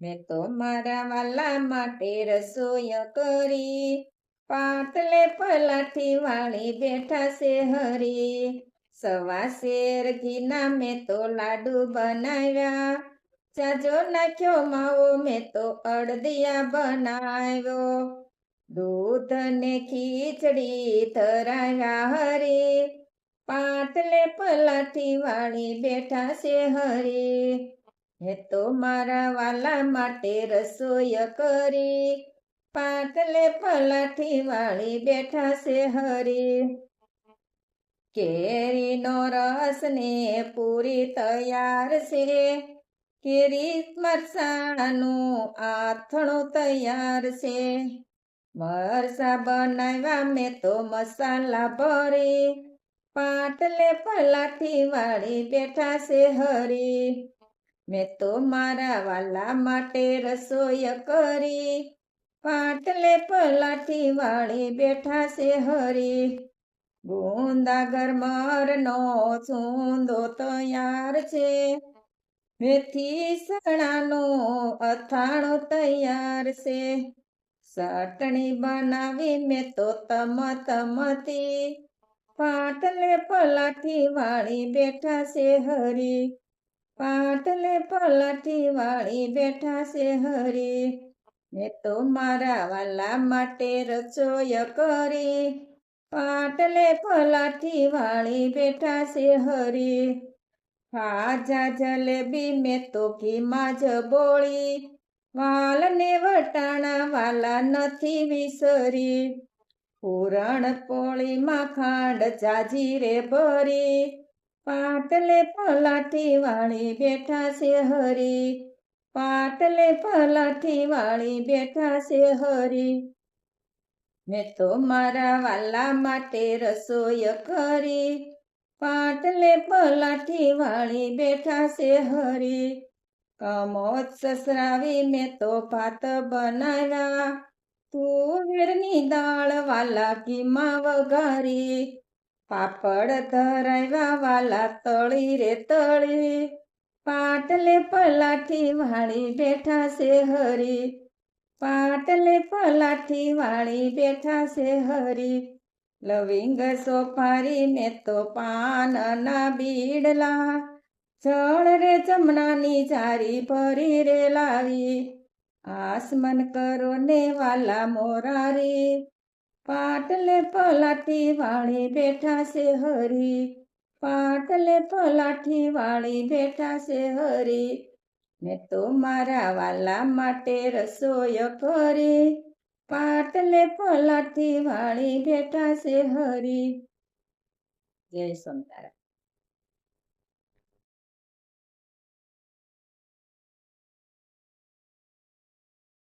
મેં તો મારા વાલા માટે રસોઈ કરી પાતલે પલાઠી વાળી બેઠા છે હરી સવા શેર ઘીના મેં તો લાડુ બનાવ્યા ચાજો નાખ્યો માવો મેં તો અડદિયા બનાવ્યો દૂધ ને ખીચડી ધરાવ્યા હરી પાટલે પલાઠી વાળી બેઠા છે હરે. હે તો મારા વાલા માટે રસોઈ કરી. પાટલે પલાઠી વાળી બેઠા છે હરી. કેરીનો રસ ને પૂરી તૈયાર છે. કેરી મરસાનું આથણું તૈયાર છે. મરસા બનાવ્યા મેં તો મસાલા ભરી. પાટલે પલાથી વાળી બેઠા છે હરી. મેં તો મારા વાલા માટે રસોઈ કરી. પાટલે પલાઠી વાળી બેઠા છે હરી. ગુંદા ગરમરનો ચૂંદો તૈયાર છે. મેથી સણાનું અથાણું તૈયાર છે. ચટણી બનાવી મેં તો તમ તમતી પાટલે પલાટી વાળી બેઠા છે હરી. પાટલે પલાટી વાળી બેઠા છે હરી. મેં તો મારા વાલા માટે રચોય કરી. પાટલે પલાટી વાળી બેઠા છે હરી. ખાજા જલેબી મેં તો ઘીમાં જ બોળી. વાલને વટાણા વાલા નથી વિસરી. પૂરણ પોળીમાં ખાંડ જાજી રે ભરી, પાટલે પલાઠી વાળી બેઠા છે હરી, પાટલે પલાઠી વાળી બેઠા છે હરી. મેં તો મારા વાલા માટે રસોઈ કરી, પાટલે પલાઠી વાળી બેઠા છે હરી. કમોત સસરાવી મેં તો ભાત બનાવ્યા તુવેરની દાળ વાલા ઘીમાં વઘારી પાપડ ધરાવ્યા વાલા તળી રે તળી. પાટલે પલાઠી વાળી બેઠા છે હરી, પાટલે પલાઠી વાળી બેઠા છે હરી. લવિંગ સોપારી ને તો પાનના બીડલા, જળ રે જમનાની જારી ભરી રે લાવી. આસમન કરો ને વાલા મોરારી પાટલે પલાટી વાળી બેઠા છે હરી પાટલે પલાઠી વાળી બેઠા છે હરી મેં તો મારા વાલા માટે રસોય કરી પાટલે પલાઠી વાળી બેઠા છે હરી જય સંતારા